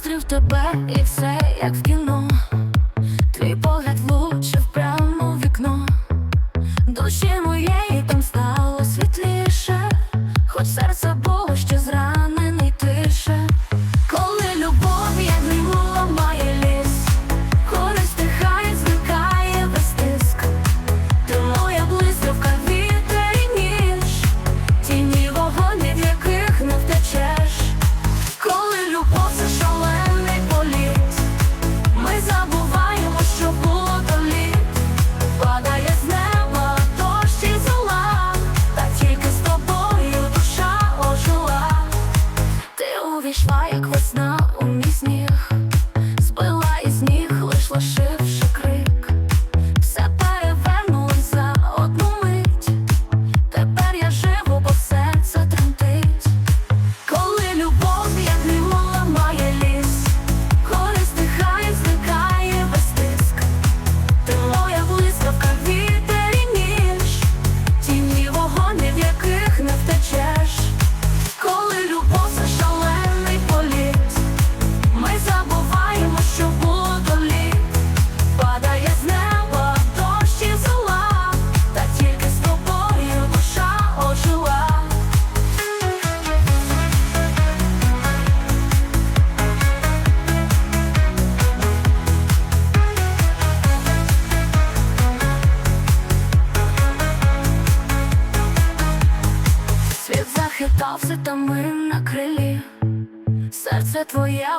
зустрів тебе, і все як в кіно.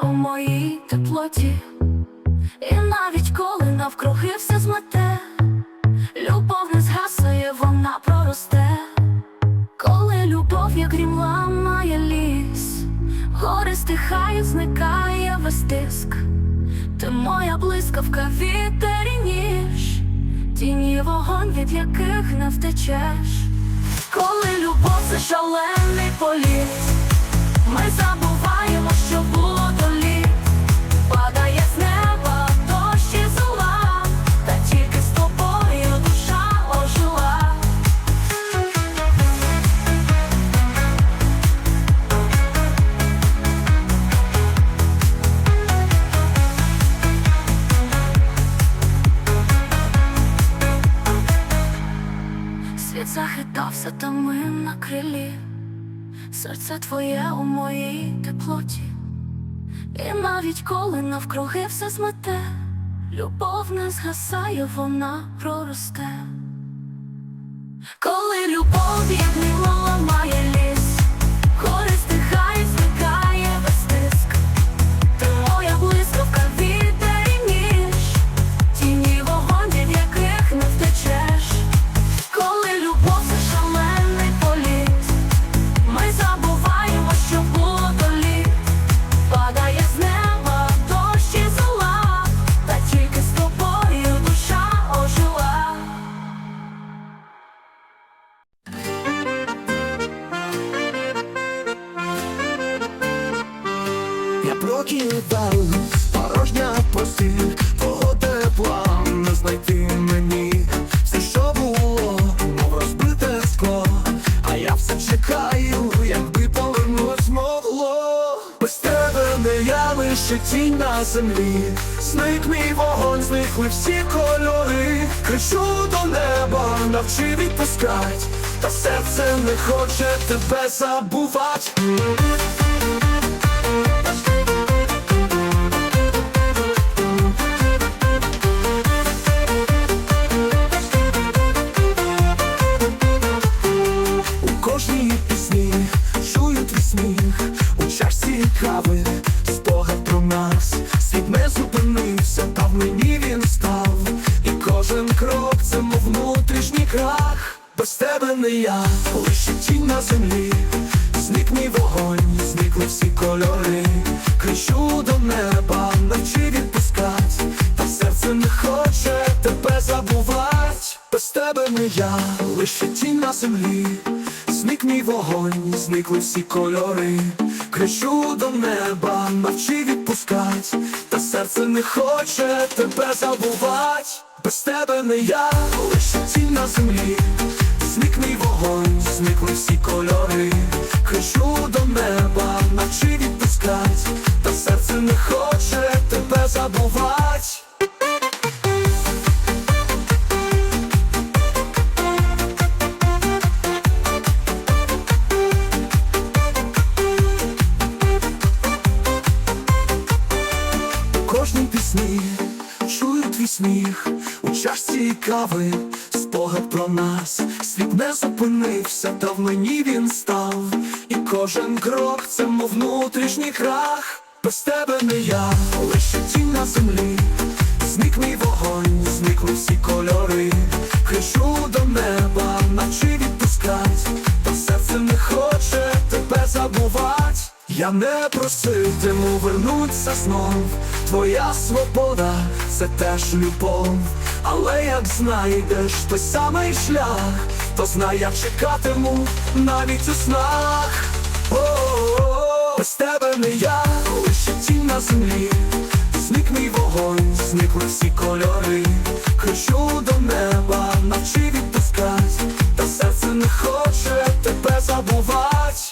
У моїй теплоті, і навіть коли навкруги все змете, любов не згасає, вона проросте, коли любов, як грім ламає ліс, гори стихають, зникає весь тиск. Ти моя блискавка, вітер і ніж, тіні вогонь, від яких не втечеш. Коли любов це шалений політ, ми забуваємо, що було захитався, ми на крилі, серце твоє у моїй теплоті, і навіть коли навкруги все змете, любов не згасає, вона проросте. Коли любов як грім ламає на землі. Зник мій вогонь, зникли всі кольори. Кричу до неба, навчи відпускать, та серце не хоче тебе забувати. Не хоче тебе забувать. Без тебе не я, лише тінь на землі, зник мій вогонь, зникли всі кольори, кричу до неба, навчи відпускать, та серце не хоче тебе забувать. Без тебе не я, лише тінь на землі, зник мій вогонь, зникли всі кольори, кричу до неба, навчи відпускать, та серце не хоче тебе забувать. Сміх. У чашці кави, спогад про нас, світ не зупинився, та в мені він став, і кожен крок це мов внутрішній крах. Без тебе не я, лише тінь на землі, зник мій вогонь, зникли всі кольори, кричу до неба, наче відпускать, Я не проситиму вернуться знов. Твоя свобода це теж любов. Але як знайдеш той самий шлях, то знай, я чекатиму навіть у снах. О-о-о, без тебе не я, лише тінь на землі. Зник мій вогонь, зникли всі кольори. Кричу до неба, навчи відпускать, та серце не хоче тебе забувать.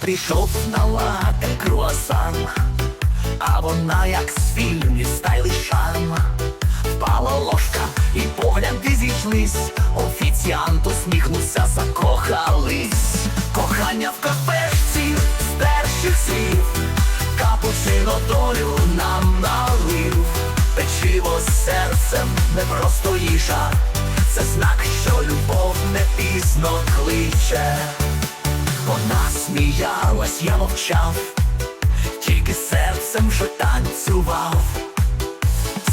Прийшов на лати круасан, а вона як з фільмів стайлишан. Впала ложка і погляди зійшлись. Офіціант усміхнувся, закохались. Кохання в кафешці з перших слів. Капучино долю нам налив. Печиво з серцем не просто їжа. Це знак, що любов не пізно кличе. Вона сміялась, я мовчав, тільки серцем вже танцював.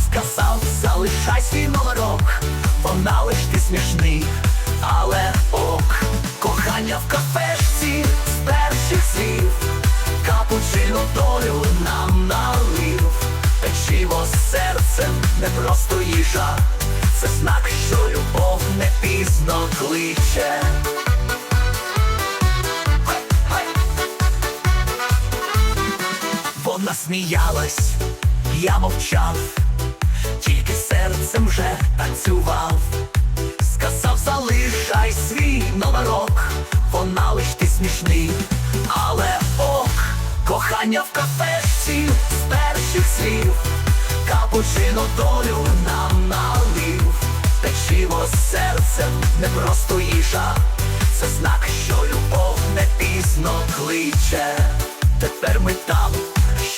Сказав, залишай свій номерок, вона лиш ти смішний, але ок, кохання в кафешці з перших слів, капучино долю нам налив, печиво з серцем не просто їжа, це знак, що любов не пізно кличе. Сміялась, я мовчав, тільки серцем вже танцював. Сказав, залишай свій номерок, вона лиш ти смішний, але ок, кохання в кафешці з перших слів, капучино долю нам налив, печиво з серцем не просто їжа, це знак, що любов не пізно кличе. Тепер ми там,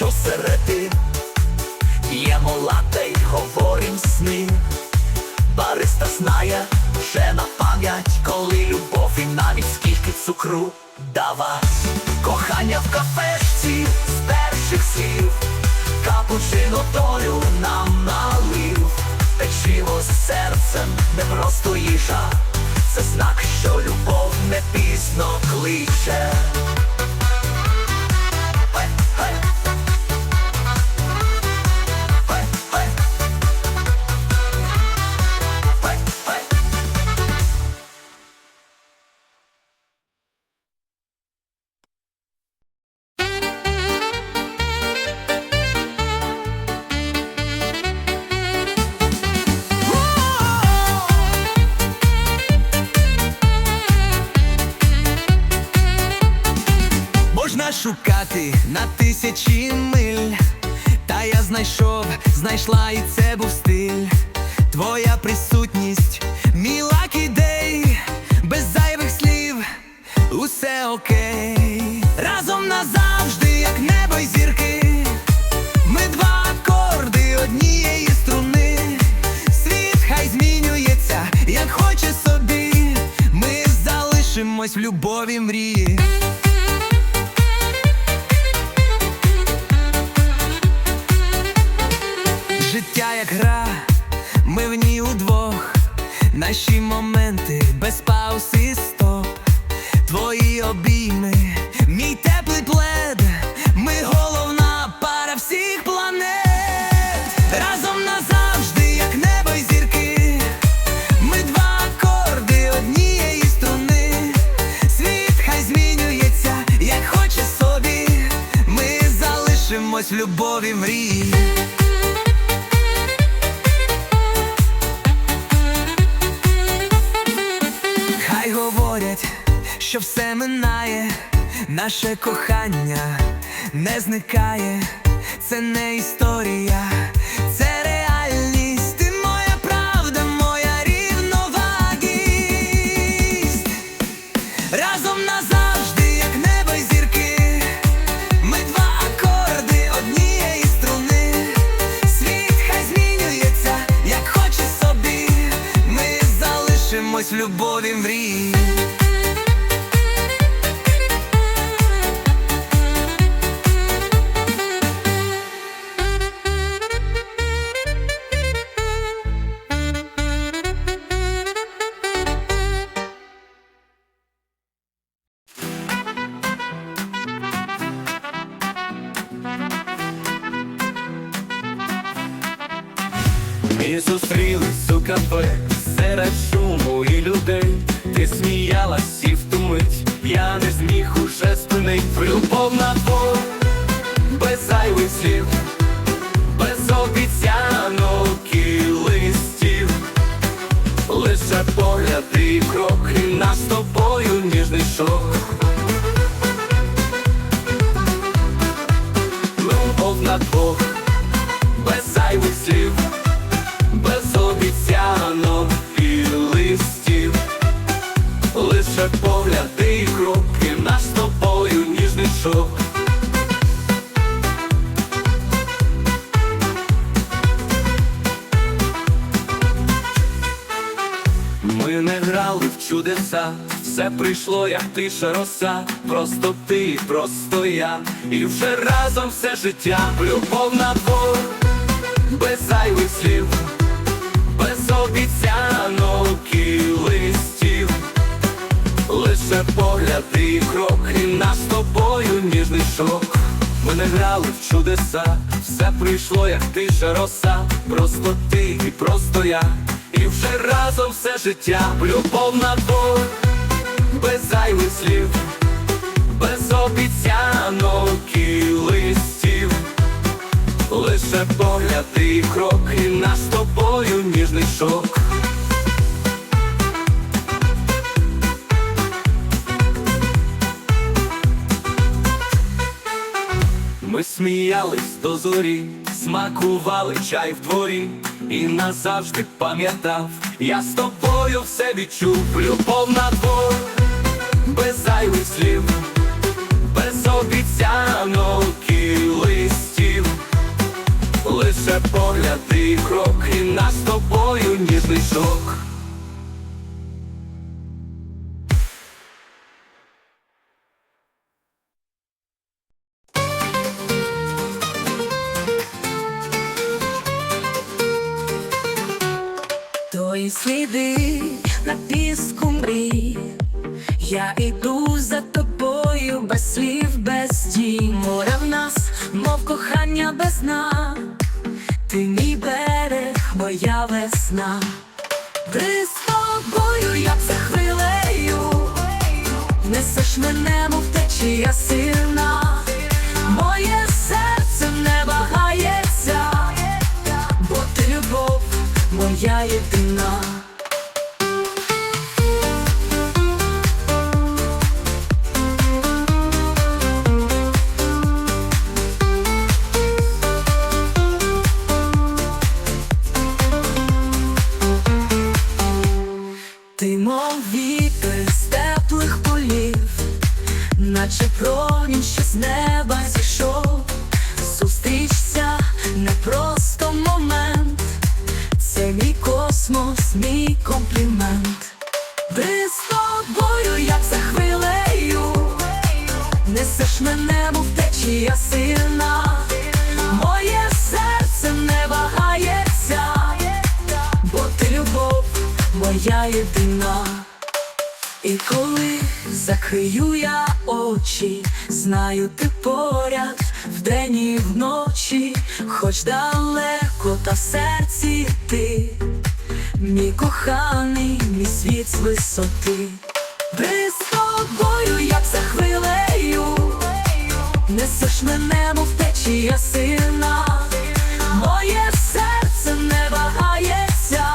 що середи, П'ємо лате й говорим сни. Бариста знає вже на пам'ять, коли любов і навіть скільки цукру давать. Кохання в кафешці з перших слів, капучино долю нам налив, печиво з серцем не просто їжа, це знак, що любов не пізно кличе. Хай, хай. В любові мрії. Життя як гра, ми в ній удвох, наші моменти без пауз мрії. Хай говорять, що все минає, наше кохання не зникає, це не історія, залишимось в любові мрії. І зустрілись у кафе серед і людей. Ти сміялась і в ту мить. Я не зміг уже спинить. Любов на двох, без зайвих слів, без обіцянок і листів, лише погляди і крок, і наш тобою ніжний шок. Чудеса, все прийшло, як тиша роса, просто ти, просто я, і вже разом все життя, любов на двох без зайвих слів, без обіцянок і листів, лише погляди і крок, і наш з тобою ніжний шок. Ми не грали в чудеса, все прийшло, як тиша роса, просто ти і просто я, і вже разом все життя, любов на двох, без зайвих слів, без обіцянок і листів. Лише погляди і крок, і наш з тобою ніжний шок. Ми сміялись до зорі, смакували чай в дворі, і назавжди пам'ятав, я з тобою все відчув, любов на двох, без зайвих слів, без обіцянок і листів. Лише погляди і крок, і наш з тобою ніжний шок. золота в серці ти, мій коханий, мій світ з висоти, При з тобою, як за хвилею, несеш мене, мов течія сильна, моє серце не вагається,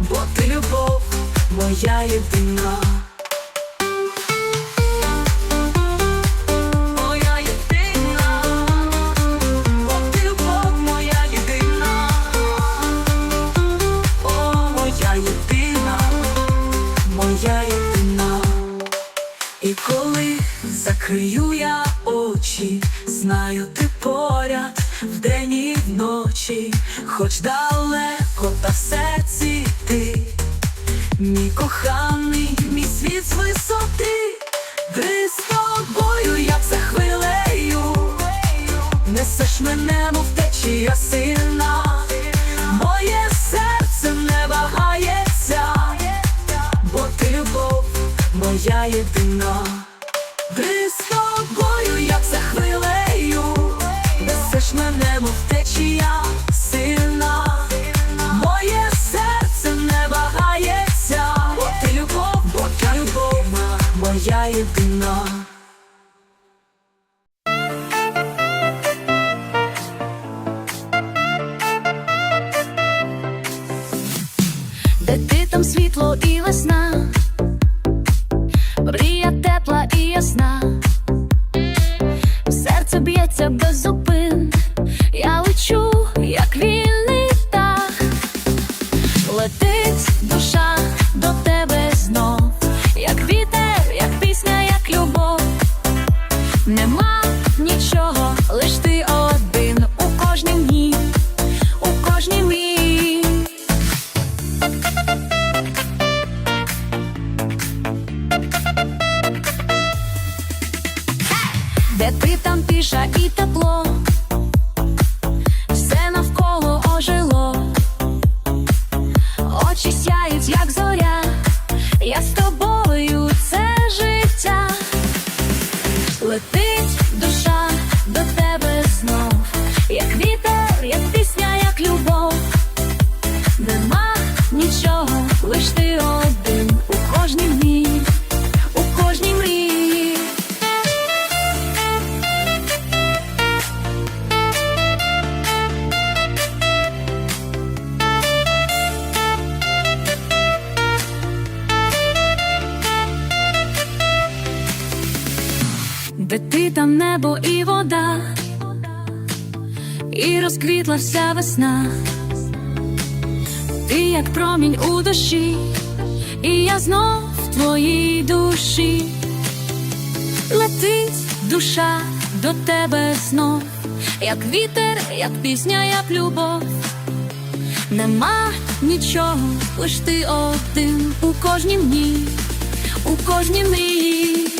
бо ти любов, моя єдина. así. там небо і вода, і розквітла вся весна, ти як промінь у душі, і я знов в твоїй душі, летить душа до тебе знов, як вітер, як пісня, як любов. Нема нічого, лиш ти один у кожній дні, у кожній мрії.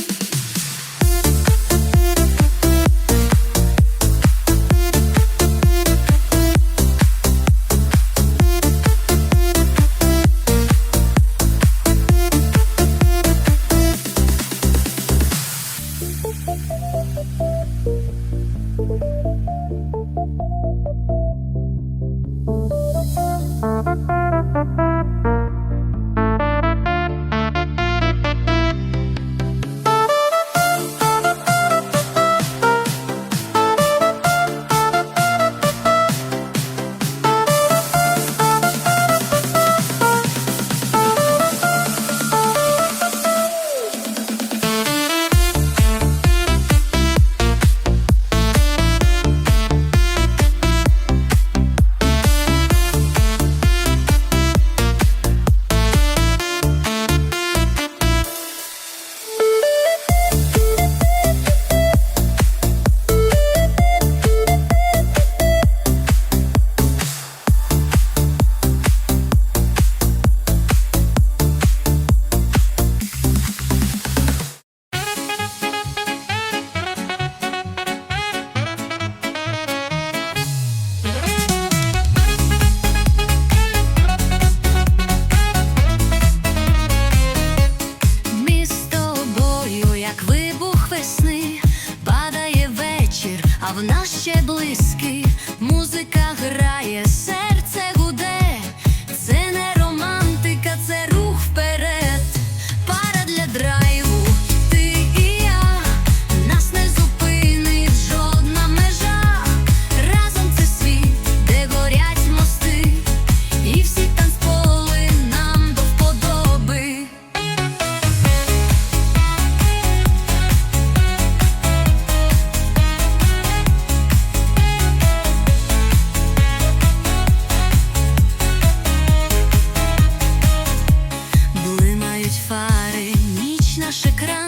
наш екран.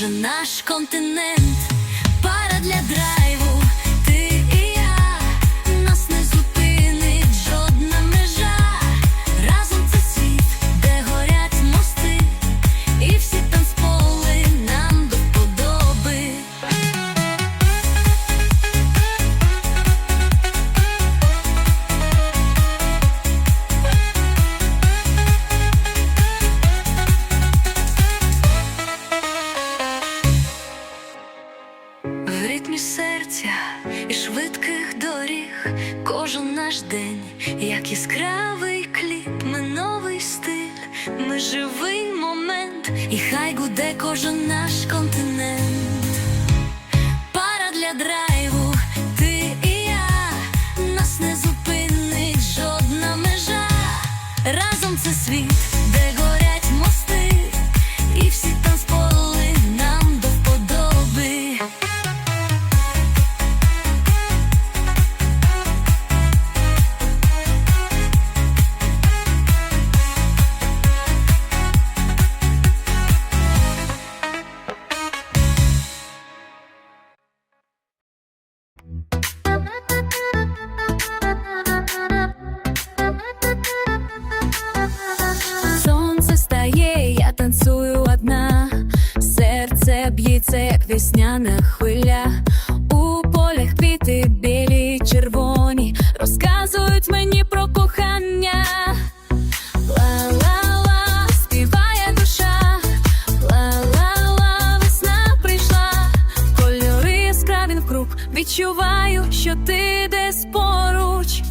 Кожен наш континент, пара для драйв. They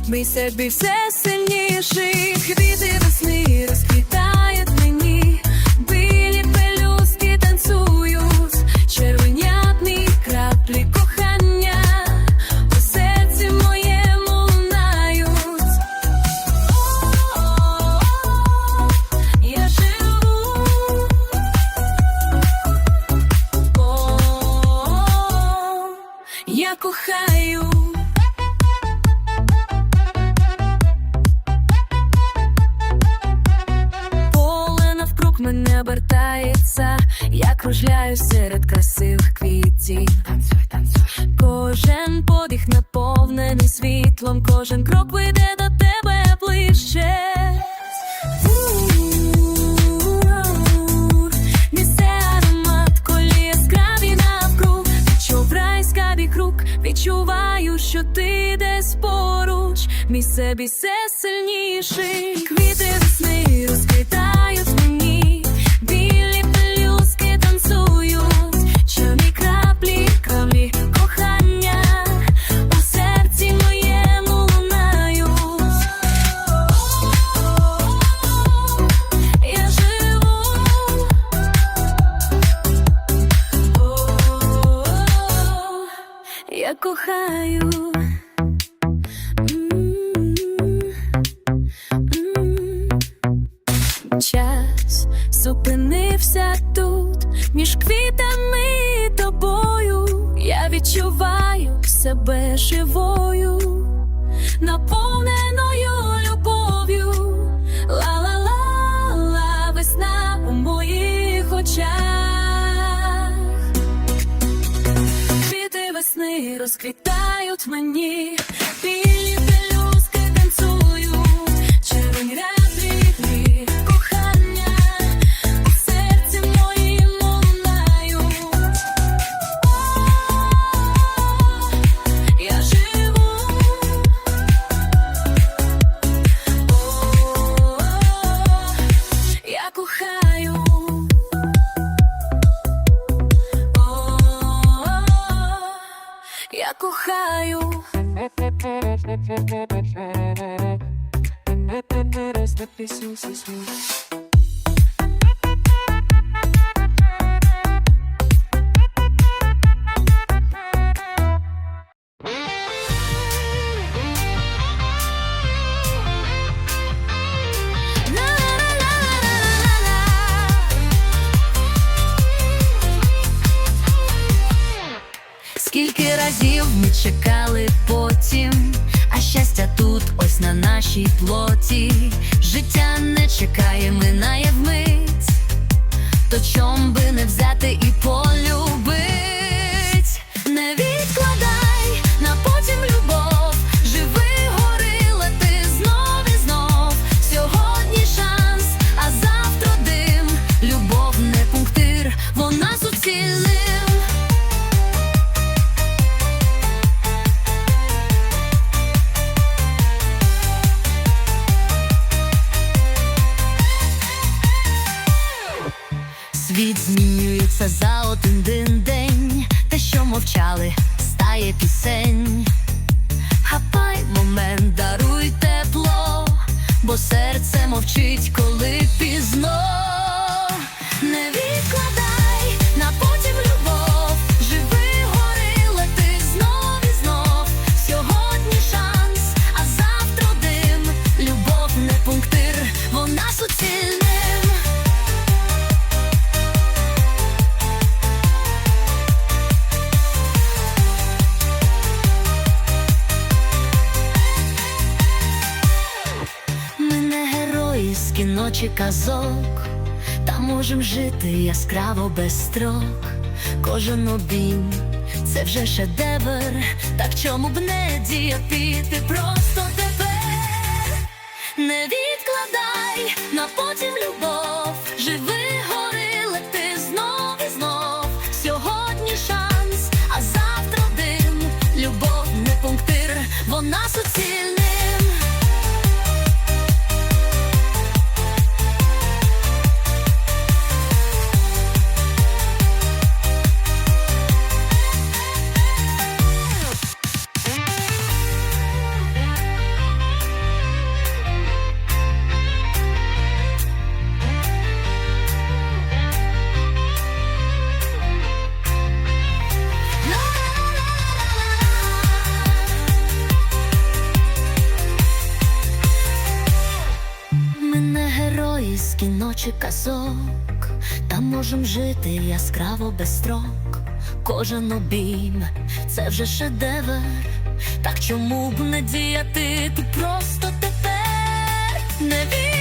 Ми сербі все сильніший, квіти весни. що ти десь поруч, мій собі все сильніший. Квіти очах, квіти весни розквітають мені білі. Чекали потім, а щастя тут ось на нашій плоті. Життя не чекає, минає вмить, то чом би не взяти і полюбить. Серце мовчить, коли пізно. Жити яскраво без строк. Кожен обійм це вже шедевр, так чому б не діяти ти просто тепер? Не відкладай на потім любов, живи, гори, лети знов і знов. Сьогодні шанс, а завтра дим. Любов не пунктир, вона суцільним. кожен обійм, це вже шедевр. Так чому б не діяти? Ти просто тепер не вір.